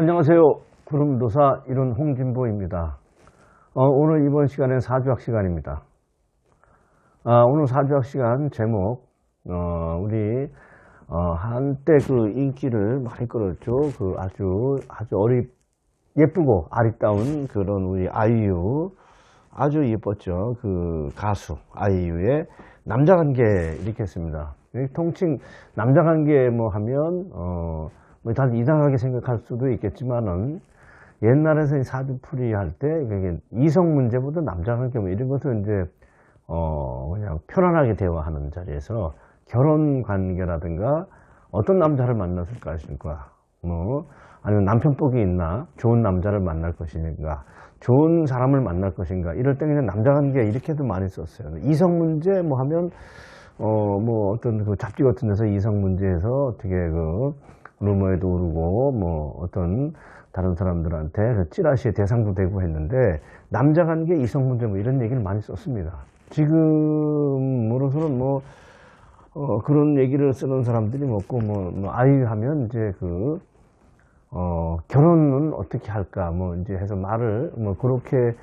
안녕하세요. 구름도사 이룬 홍진보입니다. 어, 오늘 이번 시간은 사주학 시간입니다. 아, 오늘 사주학 시간 제목, 어, 우리, 어, 한때 그 인기를 많이 끌었죠. 그 아주, 아주 어리, 예쁘고 아리따운 그런 우리 아이유. 아주 예뻤죠. 그 가수, 아이유의 남자 관계 이렇게 했습니다. 이 통칭 남자 관계 뭐 하면, 어, 뭐 다들 이상하게 생각할 수도 있겠지만은 옛날에서 이 사주풀이 할 때 이성 문제보다 남자 관계 뭐 이런 것은 이제 어 그냥 편안하게 대화하는 자리에서 결혼 관계라든가 어떤 남자를 만났을 것인가. 뭐 아니면 남편 복이 있나? 좋은 남자를 만날 것인가? 좋은 사람을 만날 것인가? 이럴 때 그냥 남자 관계 이렇게도 많이 썼어요. 이성 문제 뭐 하면 어 뭐 어떤 그 잡지 같은 데서 이성 문제에서 어떻게 그 루머에도 오르고 뭐 어떤 다른 사람들한테 그 찌라시의 대상도 되고 했는데 남자 관계 이성 문제 뭐 이런 얘기를 많이 썼습니다. 지금으로서는 뭐 어, 그런 얘기를 쓰는 사람들이 없고 뭐, 뭐 아이 하면 이제 그 어, 결혼은 어떻게 할까 뭐 이제 해서 말을 뭐 그렇게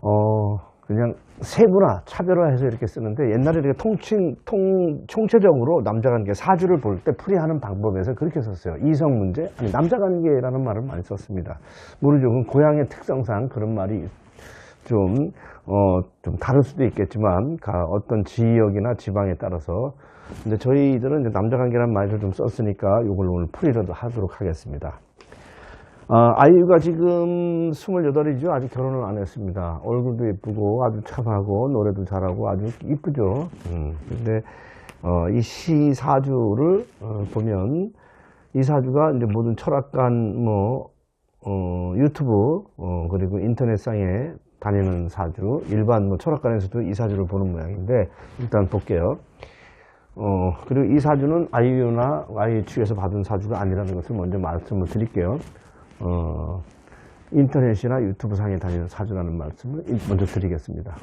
어 그냥 세분화 차별화해서 이렇게 쓰는데 옛날에 이렇게 통칭 통 총체적으로 남자 관계 사주를 볼 때 풀이하는 방법에서 그렇게 썼어요 이성 문제 아니 남자 관계라는 말을 많이 썼습니다 모르죠 그건 고향의 특성상 그런 말이 좀, 어, 좀 다를 수도 있겠지만, 가- 어떤 지역이나 지방에 따라서. 근데 저희들은 남자 관계라는 말을 좀 썼으니까 이걸 오늘 풀이라도 하도록 하겠습니다. 아, 아이유가 지금 28이죠. 아직 결혼을 안 했습니다. 얼굴도 예쁘고 아주 참하고 노래도 잘하고 아주 이쁘죠. 음, 근데, 어, 이 시 사주를 어, 보면 이 사주가 이제 모든 철학관 뭐, 어, 유튜브, 어, 그리고 인터넷상에 다니는 사주, 일반 뭐 철학관에서도 이 사주를 보는 모양인데, 일단 볼게요. 어, 그리고 이 사주는 아이유나 아이유 측에서 받은 사주가 아니라는 것을 먼저 말씀을 드릴게요. 어, 인터넷이나 유튜브 상에 다니는 사주라는 말씀을 먼저 드리겠습니다.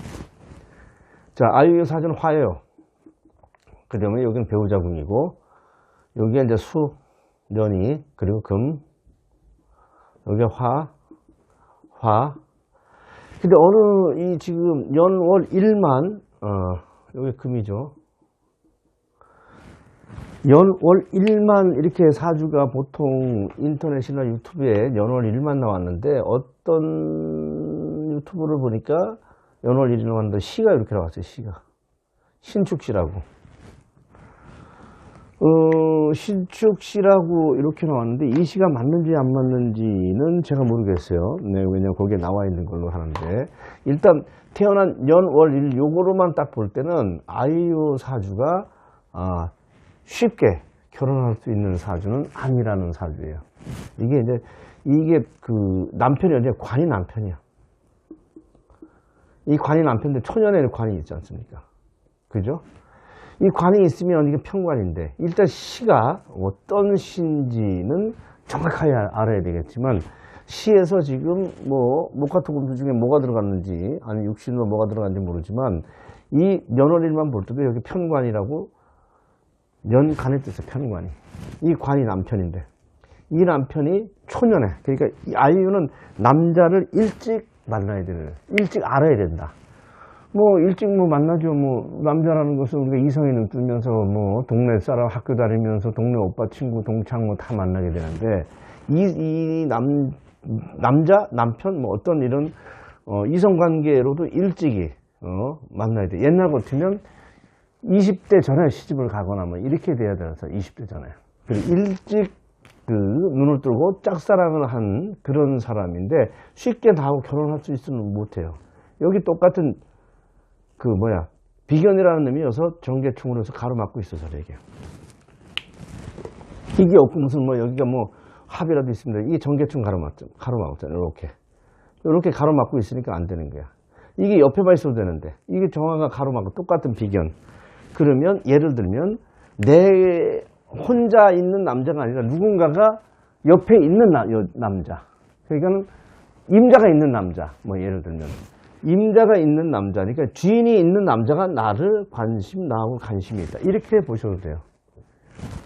자, 아이유 사주는 화예요. 그 다음에 여기는 배우자궁이고, 여기에 이제 수, 년이, 그리고 금, 여기 화, 화. 근데 어느 이 지금 연월 일만 어 여기 금이죠. 연월 일만 이렇게 사주가 보통 인터넷이나 유튜브에 연월 일만 나왔는데 어떤 유튜브를 보니까 연월 일이 나왔는데 시가 이렇게 나왔어요. 시가 신축시라고. 어, 신축시라고 이렇게 나왔는데 이 시가 맞는지 안 맞는지는 제가 모르겠어요. 네, 왜냐면 거기에 나와 있는 걸로 하는데 일단 태어난 연월 일 요거로만 딱 볼 때는 아이유 사주가 아, 쉽게 결혼할 수 있는 사주는 아니라는 사주예요. 이게 이제 이게 그 남편이 이제 관이 남편이야. 이 관이 남편인데 초년에는 관이 있지 않습니까? 그죠? 이 관이 있으면 이게 평관인데 일단 시가 어떤 시인지는 정확하게 알- 알아야 되겠지만 시에서 지금 뭐 목화토금수 중에 뭐가 들어갔는지 아니 육신으로 뭐가 들어갔는지 모르지만 이 연월일만 볼 때도 여기 편관이라고 연간의 뜻이에요 편관이 이 관이 남편인데 이 남편이 초년에 그러니까 이 아이유는 남자를 일찍 만나야 되는 일찍 알아야 된다 뭐 일찍 뭐 만나죠. 뭐 남자라는 것은 우리가 이성에 눈뜨면서 뭐 동네 사람 학교 다니면서 동네 오빠 친구 동창 뭐 다 만나게 되는데 이 이 남 남자 남편 뭐 어떤 이런 어, 이성 관계로도 일찍이 어, 만나야 돼. 옛날 같으면 20대 전에 시집을 가거나 뭐 이렇게 돼야 돼서 20대 전에 그리고 일찍 그 눈을 뜨고 짝사랑을 한 그런 사람인데 쉽게 다 하고 결혼할 수 있으면 못해요. 여기 똑같은 그 뭐야 비견이라는 놈이어서 정계충으로 해서 가로막고 있어서 이게 이게 없고 무슨 뭐 여기가 뭐 합이라도 있습니다. 이게 정계충 가로막죠. 가로막잖아요. 이렇게 이렇게 가로막고 있으니까 안 되는 거야. 이게 옆에만 있어도 되는데 이게 정화가 가로막고 똑같은 비견. 그러면 예를 들면 내 혼자 있는 남자가 아니라 누군가가 옆에 있는 나- 여- 남자. 그러니까 임자가 있는 남자. 뭐 예를 들면 임자가 있는 남자니까 주인이 있는 남자가 나를 관심 나하고 관심이 있다. 이렇게 보셔도 돼요.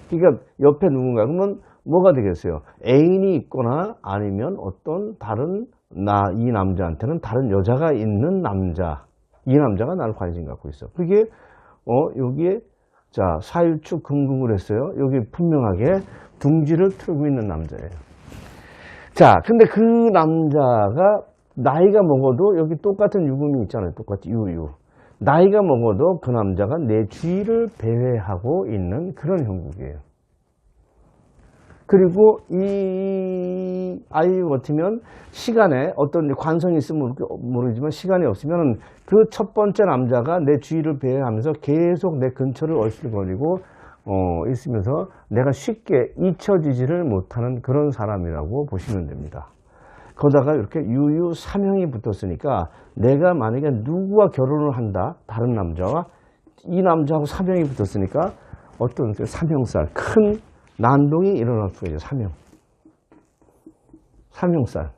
그러니까 옆에 누군가 그러면 뭐가 되겠어요? 애인이 있거나 아니면 어떤 다른 나 이 남자한테는 다른 여자가 있는 남자 이 남자가 나를 관심 갖고 있어. 그게 어 여기에 자 사일축 금국을 했어요. 여기 분명하게 둥지를 틀고 있는 남자예요. 자, 근데 그 남자가 나이가 먹어도 여기 똑같은 유금이 있잖아요. 똑같이 유유. 나이가 먹어도 그 남자가 내 주위를 배회하고 있는 그런 형국이에요. 그리고 이 아이 같으면 시간에 어떤 관성이 있으면 모르지만 시간이 없으면 그 첫 번째 남자가 내 주위를 배회하면서 계속 내 근처를 얼씬거리고 어, 있으면서 내가 쉽게 잊혀지지를 못하는 그런 사람이라고 보시면 됩니다. 거다가 이렇게 유유 사명이 붙었으니까 내가 만약에 누구와 결혼을 한다 다른 남자와 이 남자하고 사명이 붙었으니까 어떤 그 사명살 큰 난동이 일어날 수가 있죠 사명. 사명살.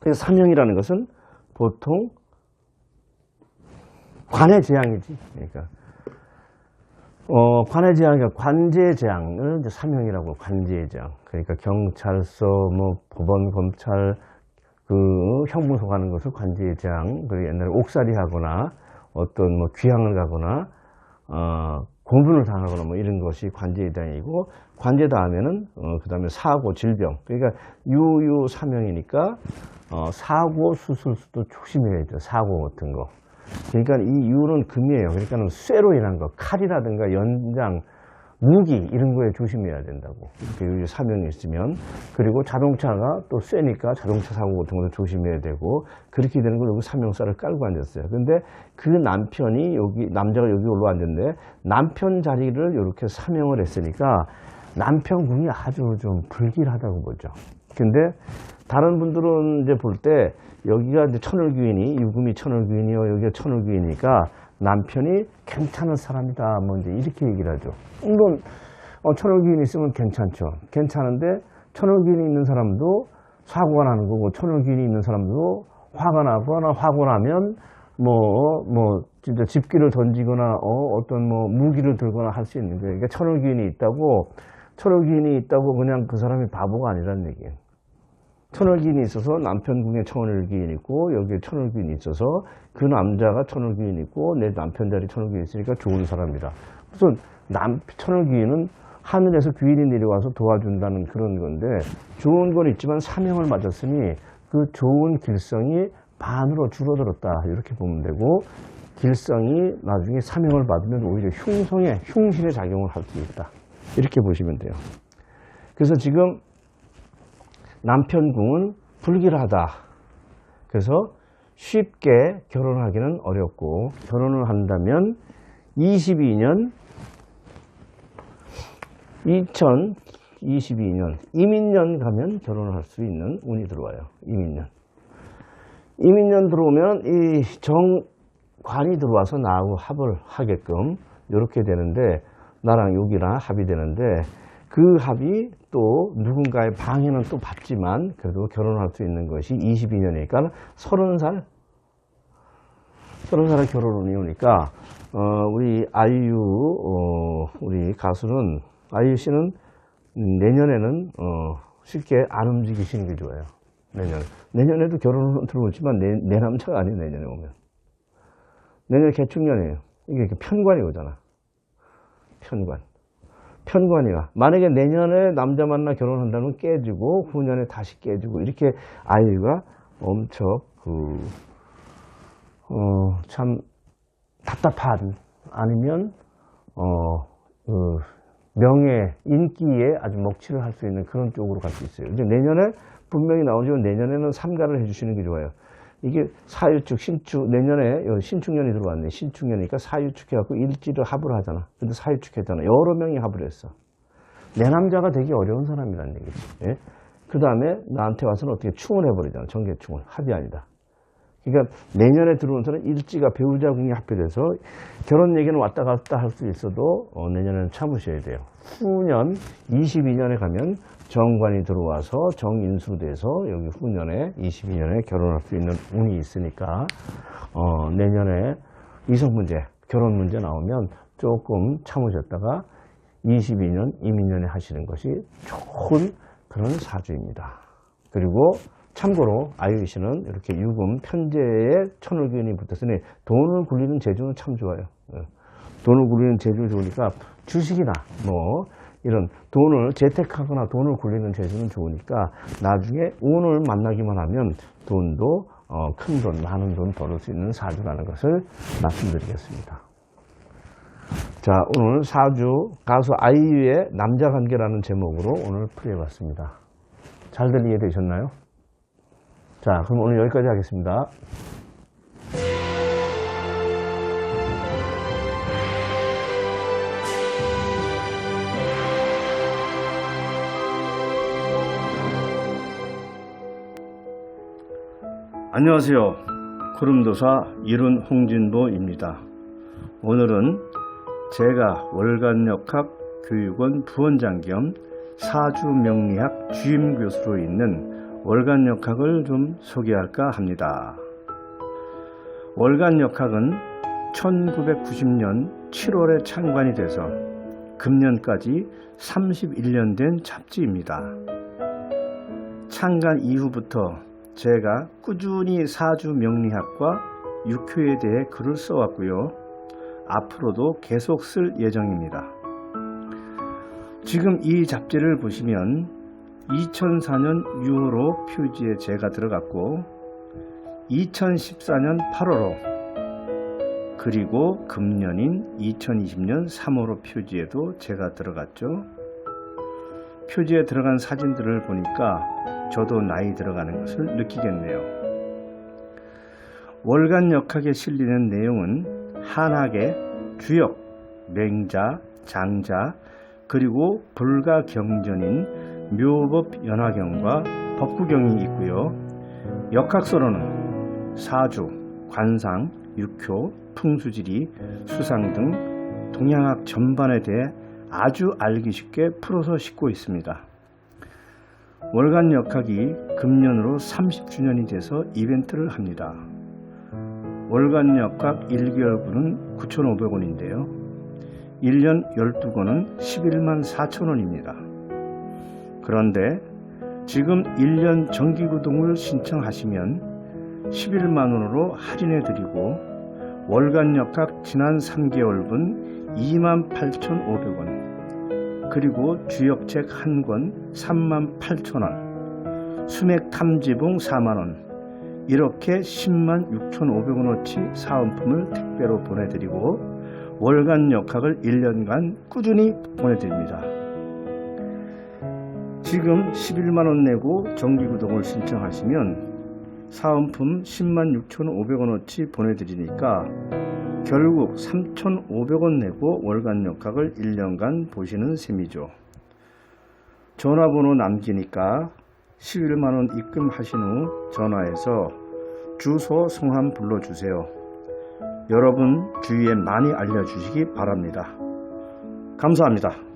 그래서 사명이라는 것은 보통 관의 재앙이지. 그러니까 어, 관의 재앙이 관제 재앙을 이제 사명이라고 관제 재앙. 그러니까 경찰서, 뭐 법원, 검찰, 그 형무소 가는 것을 관제 재앙. 그리고 옛날에 옥살이 하거나 어떤 뭐 귀향을 가거나 어, 고문을 당하거나 뭐 이런 것이 관제 재앙이고 관제 다음에는 어, 그 다음에 사고, 질병. 그러니까 유유 사명이니까 어, 사고, 수술수도 조심해야 돼요. 사고 같은 거. 그러니까 이 이유는 금이에요. 그러니까 쇠로 인한 거, 칼이라든가 연장, 무기 이런 거에 조심해야 된다고. 그 사명이 있으면 그리고 자동차가 또 쇠니까 자동차 사고 같은 것도 조심해야 되고 그렇게 되는 걸 여기 사명사를 깔고 앉았어요. 근데 그 남편이 여기 남자가 여기 올라앉았는데 남편 자리를 이렇게 사명을 했으니까 남편 군이 아주 좀 불길하다고 보죠. 근데 다른 분들은 이제 볼 때 여기가 이제 천을귀인이 유금이 천을귀인이요 여기가 천을귀인이니까 남편이 괜찮은 사람이다 뭐 이제 이렇게 얘기를 하죠. 물론 어, 천을귀인이 있으면 괜찮죠. 괜찮은데 천을귀인이 있는 사람도 사고가 나는 거고 천을귀인이 있는 사람도 화가 나거나 화고 나면 뭐, 뭐, 진짜 집기를 던지거나, 어, 어떤 뭐, 무기를 들거나 할 수 있는 거예요. 그러니까 천을귀인이 있다고, 천을귀인이 있다고 그냥 그 사람이 바보가 아니라는 얘기예요. 천을기인이 있어서 남편 궁에 천을기인이 있고 여기에 천을기인이 있어서 그 남자가 천을기인이 있고 내 남편 자리 천을기인이 있으니까 좋은 사람이다. 무슨 남 천을기인은 하늘에서 귀인이 내려와서 도와준다는 그런 건데 좋은 건 있지만 사명을 맞았으니 그 좋은 길성이 반으로 줄어들었다 이렇게 보면 되고 길성이 나중에 사명을 받으면 오히려 흉성의 흉신의 작용을 할 수 있다 이렇게 보시면 돼요. 그래서 지금 남편 궁은 불길하다. 그래서 쉽게 결혼하기는 어렵고 결혼을 한다면 22년 2022년 이민년 가면 결혼을 할 수 있는 운이 들어와요. 이민년. 이민년 들어오면 이 정관이 들어와서 나하고 합을 하게끔 이렇게 되는데 나랑 여기랑 합이 되는데 그 합이 또 누군가의 방해는 또 받지만 그래도 결혼할 수 있는 것이 22년이니까 30살 30살에 결혼이 오니까 어, 우리 아이유 어, 우리 가수는 아이유 씨는 내년에는 어, 쉽게 안 움직이시는 게 좋아요. 내년 내년에도 결혼은 들어오지만 내, 내 남자가 아니에요 내년에 오면 내년 개축년이에요. 이게 편관이 오잖아. 편관. 편관이가 만약에 내년에 남자 만나 결혼한다면 깨지고 후년에 다시 깨지고 이렇게 아이가 엄청 그 어 참 답답한 아니면 어 그 명예 인기에 아주 먹칠을 할 수 있는 그런 쪽으로 갈 수 있어요. 이제 내년에 분명히 나오지만 내년에는 삼가를 해주시는 게 좋아요. 이게 사유축, 신축, 내년에 신축년이 들어왔네. 신축년이니까 사유축 해갖고 일지를 합을 하잖아. 근데 사유축 했잖아. 여러 명이 합을 했어. 내 남자가 되기 어려운 사람이라는 얘기지. 예? 그 다음에 나한테 와서는 어떻게 충을 해버리잖아. 정계충을. 합이 아니다. 그러니까 내년에 들어온 사람은 일지가 배우자궁이 합해돼서 결혼 얘기는 왔다 갔다 할 수 있어도 어, 내년에는 참으셔야 돼요. 후년 22년에 가면 정관이 들어와서 정인수돼서 여기 후년에 22년에 결혼할 수 있는 운이 있으니까 어, 내년에 이성 문제, 결혼 문제 나오면 조금 참으셨다가 22년, 이민년에 하시는 것이 좋은 그런 사주입니다. 그리고 참고로 아이유 씨는 이렇게 유금 편제에 천을균이 붙었으니 돈을 굴리는 재주는 참 좋아요. 예. 돈을 굴리는 재주 좋으니까 주식이나 뭐 이런 돈을 재테크하거나 돈을 굴리는 재주는 좋으니까 나중에 운을 만나기만 하면 돈도 어, 큰 돈, 많은 돈 벌을 수 있는 사주라는 것을 말씀드리겠습니다. 자, 오늘 사주 가수 아이유의 남자 관계라는 제목으로 오늘 풀이해봤습니다. 잘들 이해되셨나요? 자, 그럼 오늘 여기까지 하겠습니다. 안녕하세요. 구름도사 이룬 홍진보입니다. 오늘은 제가 월간역학 교육원 부원장 겸 사주명리학 주임 교수로 있는 월간 역학을 좀 소개할까 합니다. 월간 역학은 1990년 7월에 창관이 돼서 금년까지 31년 된 잡지입니다. 창간 이후부터 제가 꾸준히 사주 명리학과 육효에 대해 글을 써왔고요. 앞으로도 계속 쓸 예정입니다. 지금 이 잡지를 보시면 2004년 6월호 표지에 제가 들어갔고 2014년 8월호 그리고 금년인 2020년 3월호 표지에도 제가 들어갔죠. 표지에 들어간 사진들을 보니까 저도 나이 들어가는 것을 느끼겠네요. 월간 역학에 실리는 내용은 한학의 주역, 맹자, 장자, 그리고 불가경전인 묘법 연화경과 법구경이 있고요. 역학서로는 사주, 관상, 육효, 풍수지리, 수상 등 동양학 전반에 대해 아주 알기 쉽게 풀어서 싣고 있습니다. 월간 역학이 금년으로 30주년이 돼서 이벤트를 합니다. 월간 역학 1개월분은 9,500원인데요. 1년 12권은 11만 4천원입니다. 그런데 지금 1년 정기구독을 신청하시면 11만 원으로 할인해 드리고 월간 역학 지난 3개월분 28,500원 그리고 주역책 한 권 38,000원 수맥 탐지봉 4만 원 이렇게 10만 6,500원어치 사은품을 택배로 보내드리고 월간 역학을 1년간 꾸준히 보내드립니다. 지금 11만원 내고 정기구독을 신청하시면 사은품 10만 6,500원어치 보내드리니까 결국 3,500원 내고 월간 역학을 1년간 보시는 셈이죠. 전화번호 남기니까 11만원 입금하신 후 전화해서 주소 성함 불러주세요. 여러분 주위에 많이 알려주시기 바랍니다. 감사합니다.